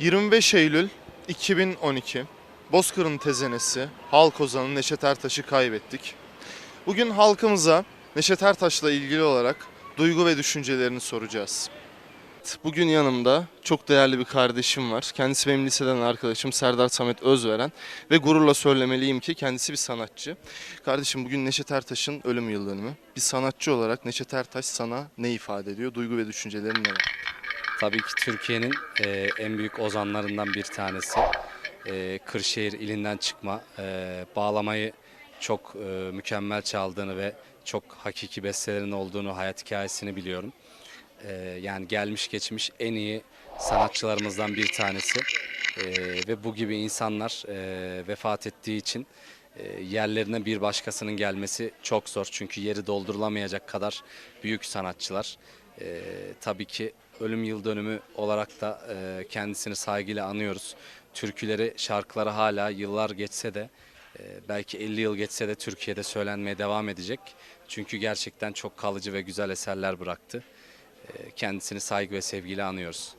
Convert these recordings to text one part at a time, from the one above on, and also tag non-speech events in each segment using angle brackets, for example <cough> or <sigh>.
25 Eylül 2012 Bozkır'ın tezenesi Halk Ozanı Neşet Ertaş'ı kaybettik. Bugün halkımıza Neşet Ertaş'la ilgili olarak duygu ve düşüncelerini soracağız. Bugün yanımda çok değerli bir kardeşim var. Kendisi benim liseden arkadaşım Serdar Samet Özveren ve gururla söylemeliyim ki kendisi bir sanatçı. Kardeşim bugün Neşet Ertaş'ın ölüm yıl. Bir sanatçı olarak Neşet Ertaş sana ne ifade ediyor? Duygu ve düşüncelerin neler? Tabii ki Türkiye'nin e, en büyük ozanlarından bir tanesi. E, Kırşehir ilinden çıkma, e, bağlamayı çok e, mükemmel çaldığını ve çok hakiki bestelerin olduğunu, hayat hikayesini biliyorum. E, yani gelmiş geçmiş en iyi sanatçılarımızdan bir tanesi. E, ve bu gibi insanlar e, vefat ettiği için e, yerlerine bir başkasının gelmesi çok zor. Çünkü yeri doldurulamayacak kadar büyük sanatçılar. E, tabii ki ölüm yıl dönümü olarak da e, kendisini saygıyla anıyoruz. Türküleri, şarkıları hala yıllar geçse de e, belki 50 yıl geçse de Türkiye'de söylenmeye devam edecek. Çünkü gerçekten çok kalıcı ve güzel eserler bıraktı. E, kendisini saygı ve sevgiyle anıyoruz.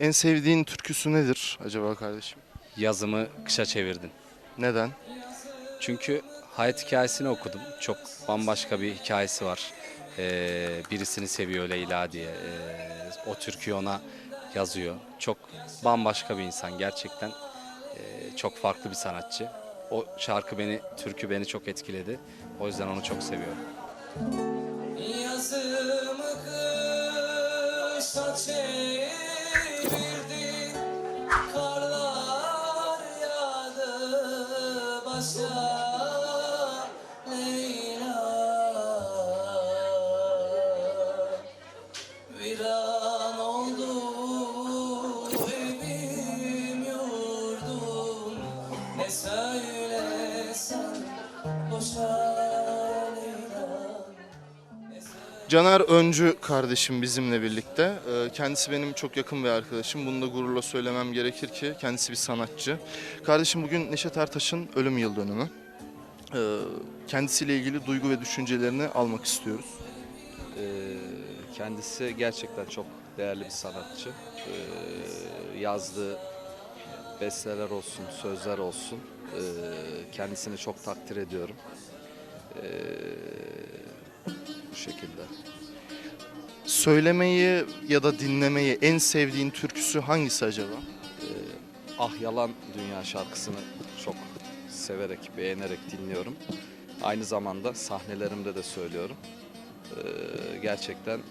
En sevdiğin türküsü nedir acaba kardeşim? Yazımı kışa çevirdin. Neden? Çünkü hayat hikayesini okudum. Çok bambaşka bir hikayesi var. Ee, birisini seviyor Leyla diye. Ee, o türküyü ona yazıyor. Çok bambaşka bir insan gerçekten. Ee, çok farklı bir sanatçı. O şarkı beni, türkü beni çok etkiledi. O yüzden onu çok seviyorum. Yazımı kışa çevirdin Caner Öncü kardeşim bizimle birlikte. Ee, Kendisi benim çok yakın bir arkadaşım. Bunu da gururla söylemem gerekir ki kendisi bir sanatçı. Kardeşim bugün Neşet Ertaş'ın ölüm yıl dönümü. Ee, Kendisiyle ilgili duygu ve düşüncelerini almak istiyoruz. Ee, Kendisi gerçekten çok değerli bir sanatçı. Yazdığı besteler olsun, sözler olsun. Kendisini çok takdir ediyorum. Ee, Bu şekilde. Söylemeyi ya da dinlemeyi en sevdiğin türküsü hangisi acaba? Ah Yalan Dünya şarkısını çok severek, beğenerek dinliyorum. Aynı zamanda sahnelerimde de söylüyorum. Ee, Gerçekten ee,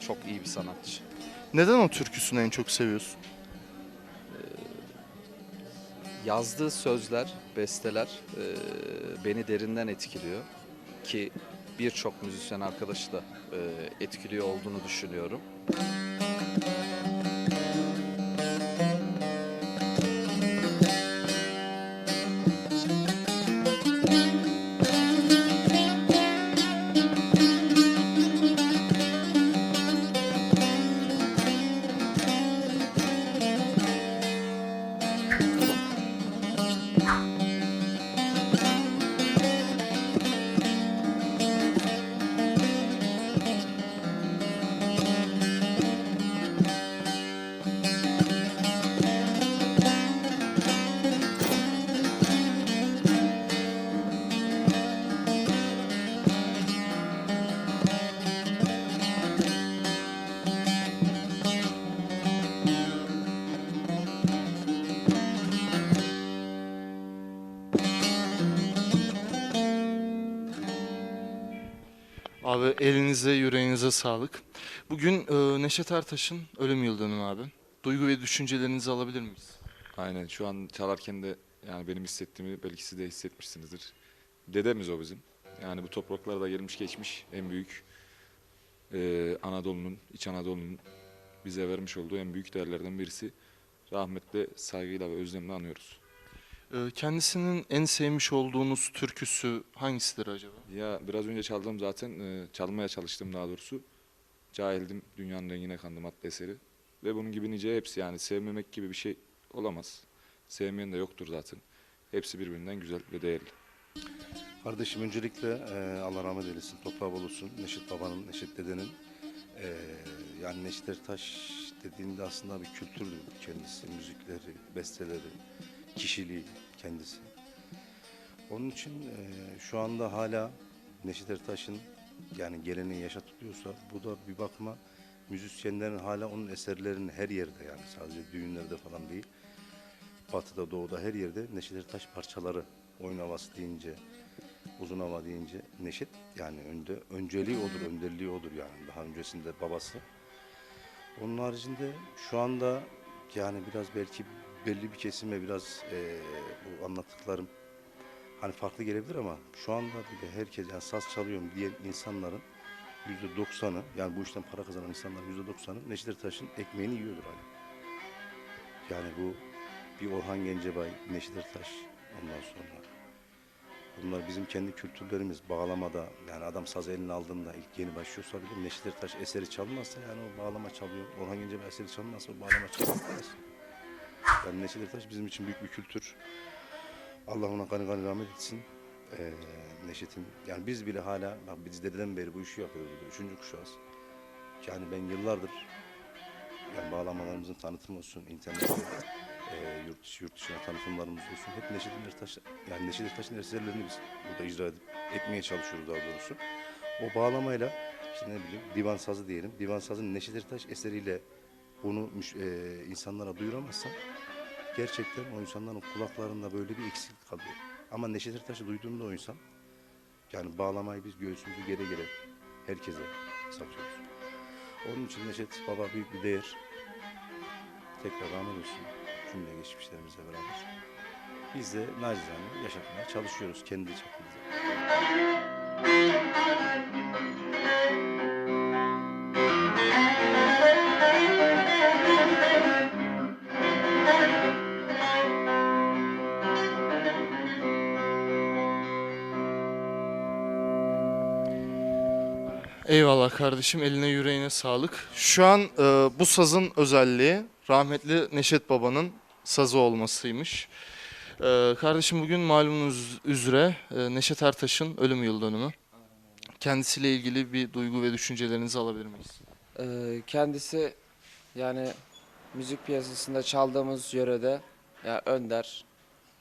çok iyi bir sanatçı. Neden o türküsünü en çok seviyorsun? Yazdığı sözler, besteler e, beni derinden etkiliyor ki birçok müzisyen arkadaşı da etkiliyor olduğunu düşünüyorum. Elinize yüreğinize sağlık. Bugün e, Neşet Ertaş'ın ölüm yıl dönümü abi. Duygu ve düşüncelerinizi alabilir miyiz? Aynen şu an çalarken de yani benim hissettiğimi belki siz de hissetmişsinizdir. Dedemiz o bizim. Yani bu topraklarda gelmiş geçmiş en büyük eee, Anadolu'nun, İç Anadolu'nun bize vermiş olduğu en büyük değerlerden birisi. Rahmetle, saygıyla ve özlemle anıyoruz. E, Kendisinin en sevmiş olduğunuz türküsü hangisidir acaba? Ya biraz önce çaldığım zaten, eee, çalmaya çalıştım daha doğrusu. Cahildim, dünyanın rengine kandım adlı eseri. Ve bunun gibi nice hepsi yani sevmemek gibi bir şey olamaz. Sevmeyen de yoktur zaten. Hepsi birbirinden güzel ve değerli. Kardeşim öncelikle e, Allah rahmet eylesin, toprağı bol olsun. Neşet babanın, Neşet dedenin. e, yani Neşet Ertaş dediğinde aslında bir kültürdü kendisi. besteleri, kişiliği kendisi. Onun için e, şu anda hala Neşet Ertaş'ın yani geleneği yaşa tutuyorsa bu da bir bakıma müzisyenlerin hala onun eserlerini her yerde yani sadece düğünlerde falan değil. Batı'da, Doğu'da her yerde Neşet Ertaş parçaları oyun havası deyince, uzun hava deyince Neşet yani önde önceliği odur, önderliği odur yani daha öncesinde babası. Onun haricinde şu anda yani biraz belki belli bir kesime biraz eee, bu anlattıklarım hani farklı gelebilir ama şu anda bile herkes yani saz çalıyorum diyen insanların yüzde doksanı yani bu işten para kazanan insanların yüzde doksanı Neşet Ertaş'ın ekmeğini yiyordur hani. Yani bu bir Orhan Gencebay, Neşet Ertaş ondan sonra bunlar bizim kendi kültürlerimiz bağlamada yani adam saz eline aldığında ilk yeni başlıyorsa bile Neşet Ertaş eseri çalmazsa yani o bağlama çalıyor. Orhan Gencebay eseri çalmazsa o bağlama çalıyor. Yani Neşet Ertaş bizim için büyük bir kültür. Allah ona gani gani rahmet etsin. Ee, Neşet'in yani biz bile hala bak biz dededen beri bu işi yapıyoruz. burada, Üçüncü kuşağız. Yani ben yıllardır yani bağlamalarımızın tanıtımı olsun, internette e, yurt dışı yurt dışına tanıtımlarımız olsun. Hep Neşet Ertaş yani Neşet Ertaş'ın eserlerini biz burada icra edip etmeye çalışıyoruz daha doğrusu. O bağlamayla işte ne bileyim divan sazı diyelim. Divan sazın Neşet Ertaş eseriyle bunu e, insanlara duyuramazsan gerçekten o insanların kulaklarında böyle bir eksiklik kalıyor. Ama Neşet Ertaş'ı duyduğunda o insan yani bağlamayı biz göğsümüzü gere gere herkese satıyoruz. Onun için Neşet Baba büyük bir değer. Tekrar rahmet olsun cümle geçmişlerimizle beraber. Biz de nacizane yaşatmaya çalışıyoruz kendi çapımızda. Eyvallah kardeşim eline yüreğine sağlık. Şu an e, bu sazın özelliği rahmetli Neşet Baba'nın sazı olmasıymış. E, kardeşim bugün malumunuz üzere e, Neşet Ertaş'ın ölüm yıl dönümü. Kendisiyle ilgili bir duygu ve düşüncelerinizi alabilir miyiz? Ee, kendisi yani müzik piyasasında çaldığımız yörede ya Önder,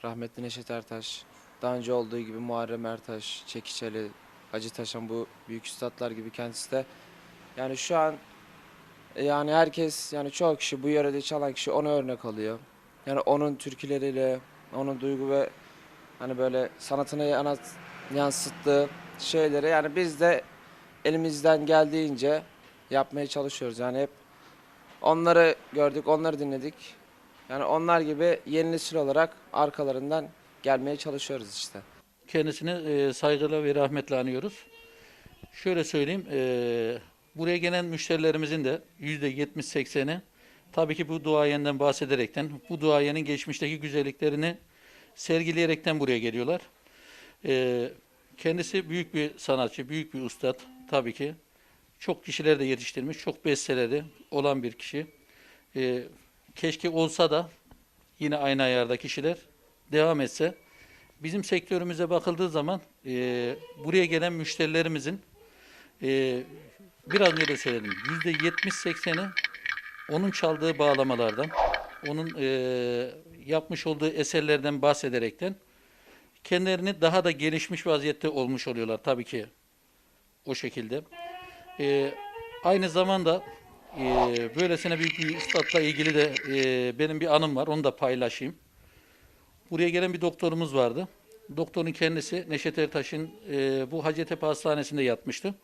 rahmetli Neşet Ertaş, daha önce olduğu gibi Muharrem Ertaş, Çekiçeli, Hacı Taşan bu büyük üstadlar gibi kendisi de yani şu an e, yani herkes yani çoğu kişi bu yörede çalan kişi ona örnek alıyor. Yani onun türküleriyle, onun duygu ve hani böyle sanatına yansıttığı şeyleri yani biz de elimizden geldiğince yapmaya çalışıyoruz. Yani hep onları gördük, onları dinledik. Yani onlar gibi yeni nesil olarak arkalarından gelmeye çalışıyoruz işte. Kendisini e, saygıyla ve rahmetle anıyoruz. Şöyle söyleyeyim, e, buraya gelen müşterilerimizin de %70-80'i tabii ki bu duayenden bahsederekten, bu duayenin geçmişteki güzelliklerini sergileyerekten buraya geliyorlar. E, kendisi büyük bir sanatçı, büyük bir ustad tabii ki. Çok kişiler de yetiştirmiş, çok besteleri olan bir kişi. E, keşke olsa da yine aynı ayarda kişiler devam etse. Bizim sektörümüze bakıldığı zaman e, buraya gelen müşterilerimizin e, biraz önce de söyledim yüzde yetmiş sekseni onun çaldığı bağlamalardan, onun e, yapmış olduğu eserlerden bahsederekten kendilerini daha da gelişmiş vaziyette olmuş oluyorlar tabii ki o şekilde. E, aynı zamanda e, böylesine büyük bir üstadla ilgili de e, benim bir anım var onu da paylaşayım. Buraya gelen bir doktorumuz vardı. Doktorun kendisi Neşet Ertaş'ın e, bu Hacettepe Hastanesi'nde yatmıştı.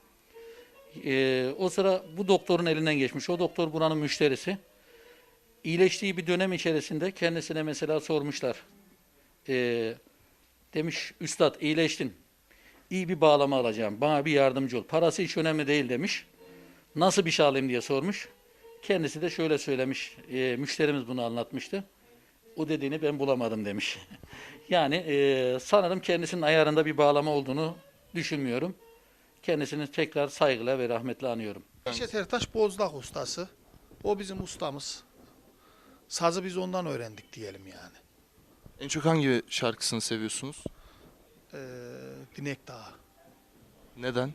E, o sıra bu doktorun elinden geçmiş. O doktor buranın müşterisi. İyileştiği bir dönem içerisinde kendisine mesela sormuşlar. E, demiş, Üstad iyileştin. İyi bir bağlama alacağım. Bana bir yardımcı ol. Parası hiç önemli değil demiş. Nasıl bir şey alayım diye sormuş. Kendisi de şöyle söylemiş. E, müşterimiz bunu anlatmıştı o dediğini ben bulamadım demiş. <laughs> yani e, sanırım kendisinin ayarında bir bağlama olduğunu düşünmüyorum. Kendisini tekrar saygıyla ve rahmetle anıyorum. Neşet Ertaş bozlak ustası. O bizim ustamız. Sazı biz ondan öğrendik diyelim yani. En çok hangi şarkısını seviyorsunuz? Ee, Dinek Dağı. Neden?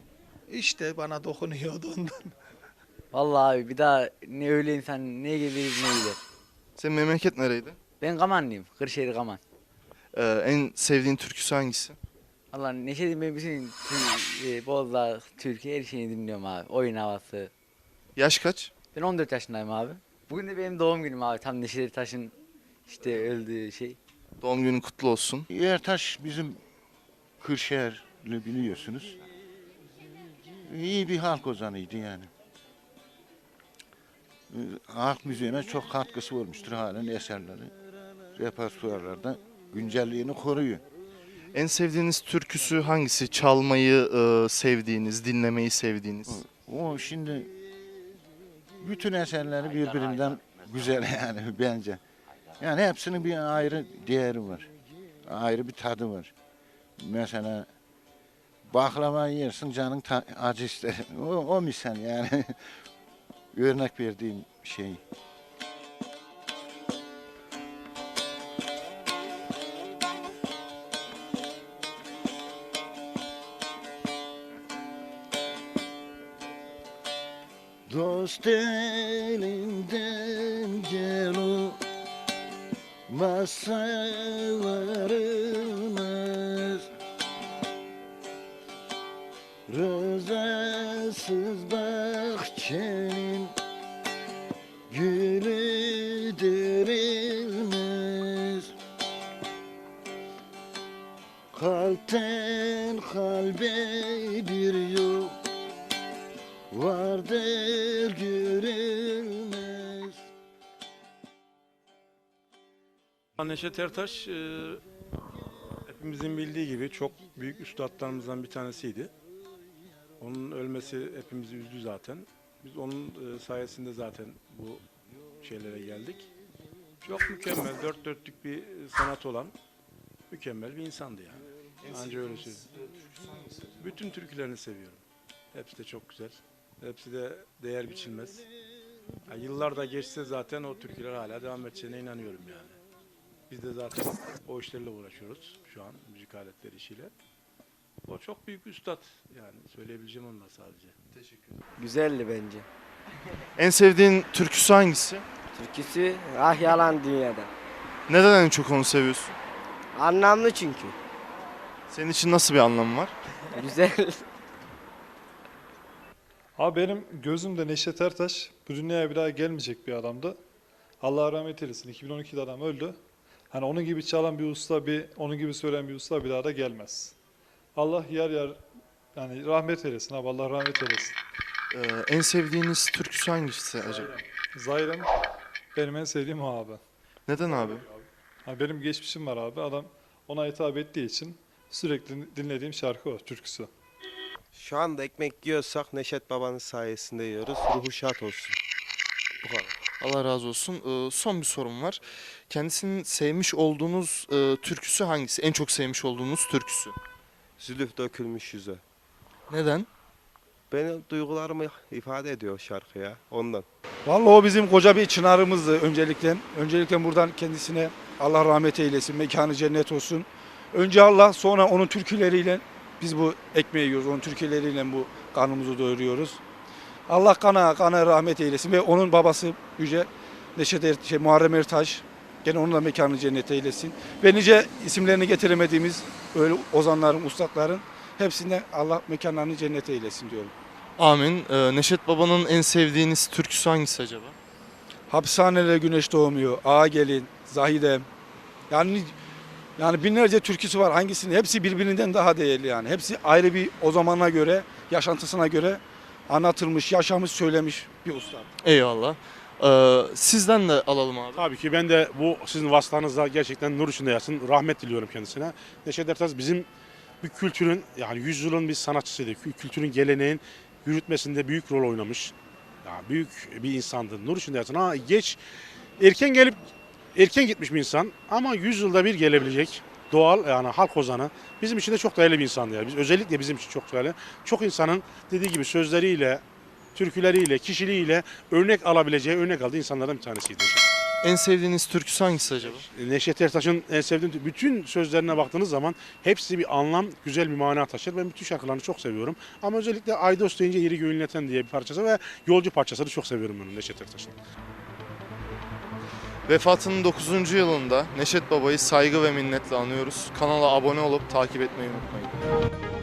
İşte bana dokunuyordu ondan. Vallahi abi bir daha ne öyle insan ne gelir ne gider. Senin memleket nereydi? Ben Kamanlıyım. Kırşehir Kaman. Ee, en sevdiğin türküsü hangisi? Allah Neşet'in ben bütün tü- e, Bozdağ, Türkiye her şeyini dinliyorum abi. Oyun havası. Yaş kaç? Ben 14 yaşındayım abi. Bugün de benim doğum günüm abi. Tam Neşet Ertaş'ın işte öldüğü şey. Doğum günün kutlu olsun. Ertaş bizim Kırşehirli biliyorsunuz. İyi bir halk ozanıydı yani. Ee, Halk müziğine çok katkısı olmuştur halen eserleri. Repertuarlarda güncelliğini koruyor. En sevdiğiniz türküsü hangisi? Çalmayı e, sevdiğiniz, dinlemeyi sevdiğiniz? O şimdi bütün eserleri birbirinden güzel yani <laughs> bence. Yani hepsinin bir ayrı değeri var. Ayrı bir tadı var. Mesela baklava yersin canın acı ister. <laughs> O, o misal yani. <laughs> Örnek verdiğim şey. Dost elinden gel o masalarımız Neşet Ertaş e, hepimizin bildiği gibi çok büyük üstadlarımızdan bir tanesiydi. Onun ölmesi hepimizi üzdü zaten. Biz onun e, sayesinde zaten bu şeylere geldik. Çok mükemmel, dört dörtlük bir sanat olan mükemmel bir insandı yani. Anca öyle söyleyeyim. Bütün türkülerini seviyorum. Hepsi de çok güzel. Hepsi de değer biçilmez. Ya yıllar da geçse zaten o türküler hala devam edeceğine inanıyorum yani. Biz de zaten o işlerle uğraşıyoruz şu an müzik aletleri işiyle. O çok büyük üstad yani söyleyebileceğim onlar sadece. Güzeldi bence. <laughs> En sevdiğin türküsü hangisi? Türküsü ah yalan dünyada. Neden en çok onu seviyorsun? Anlamlı çünkü. Senin için nasıl bir anlamı var? <laughs> Güzel. Abi benim gözümde Neşet Ertaş bu dünyaya bir daha gelmeyecek bir adamdı. Allah rahmet eylesin. 2012'de adam öldü. Hani onun gibi çalan bir usta, bir onun gibi söyleyen bir usta bir daha da gelmez. Allah yer yer yani rahmet eylesin abi. Allah rahmet eylesin. Ee, en sevdiğiniz türküsü hangisi acaba? Zayrem benim en sevdiğim o abi. Neden abi? Hani benim geçmişim var abi. Adam ona hitap ettiği için sürekli dinlediğim şarkı o, türküsü. Şu anda ekmek yiyorsak Neşet Baba'nın sayesinde yiyoruz. Ruhu şad olsun. Bu kadar. Allah razı olsun. Ee, son bir sorum var. Kendisinin sevmiş olduğunuz e, türküsü hangisi? En çok sevmiş olduğunuz türküsü? Zülüf dökülmüş yüze. Neden? Benim duygularımı ifade ediyor şarkı ya ondan. Vallahi o bizim koca bir çınarımızdı öncelikle. Öncelikle buradan kendisine Allah rahmet eylesin, mekanı cennet olsun. Önce Allah sonra onun türküleriyle biz bu ekmeği yiyoruz. Onun türküleriyle bu karnımızı doyuruyoruz. Allah kana kana rahmet eylesin ve onun babası Yüce Neşet er, şey, Muharrem Ertaş gene onun da mekanı cennet eylesin. Ve nice isimlerini getiremediğimiz öyle ozanların, ustaların hepsine Allah mekanlarını cennet eylesin diyorum. Amin. Ee, Neşet Baba'nın en sevdiğiniz türküsü hangisi acaba? Hapishanelere güneş doğmuyor. Ağa gelin, Zahidem. Yani yani binlerce türküsü var. Hangisinin hepsi birbirinden daha değerli yani. Hepsi ayrı bir o zamana göre, yaşantısına göre anlatılmış, yaşamış, söylemiş bir usta. Eyvallah. Ee, sizden de alalım abi. Tabii ki ben de bu sizin vasıtanızda gerçekten nur içinde yatsın. Rahmet diliyorum kendisine. Neşet Ertaş bizim bir kültürün yani yüzyılın bir sanatçısıydı. Kü- Kültürün geleneğin yürütmesinde büyük rol oynamış. Ya büyük bir insandı. Nur içinde yatsın. Ha geç erken gelip erken gitmiş bir insan ama yüzyılda bir gelebilecek doğal yani halk ozanı bizim için de çok değerli bir insandı. Yani. Biz özellikle bizim için çok değerli. Çok insanın dediği gibi sözleriyle, türküleriyle, kişiliğiyle örnek alabileceği, örnek aldığı insanlardan bir tanesiydi. En sevdiğiniz türküsü hangisi acaba? Neşet Ertaş'ın en sevdiğim bütün sözlerine baktığınız zaman hepsi bir anlam, güzel bir mana taşır. Ben bütün şarkılarını çok seviyorum. Ama özellikle Aydos deyince yeri göğünleten diye bir parçası ve Yolcu parçasını çok seviyorum ben Neşet Ertaş'ın. Vefatının 9. yılında Neşet Baba'yı saygı ve minnetle anıyoruz. Kanala abone olup takip etmeyi unutmayın.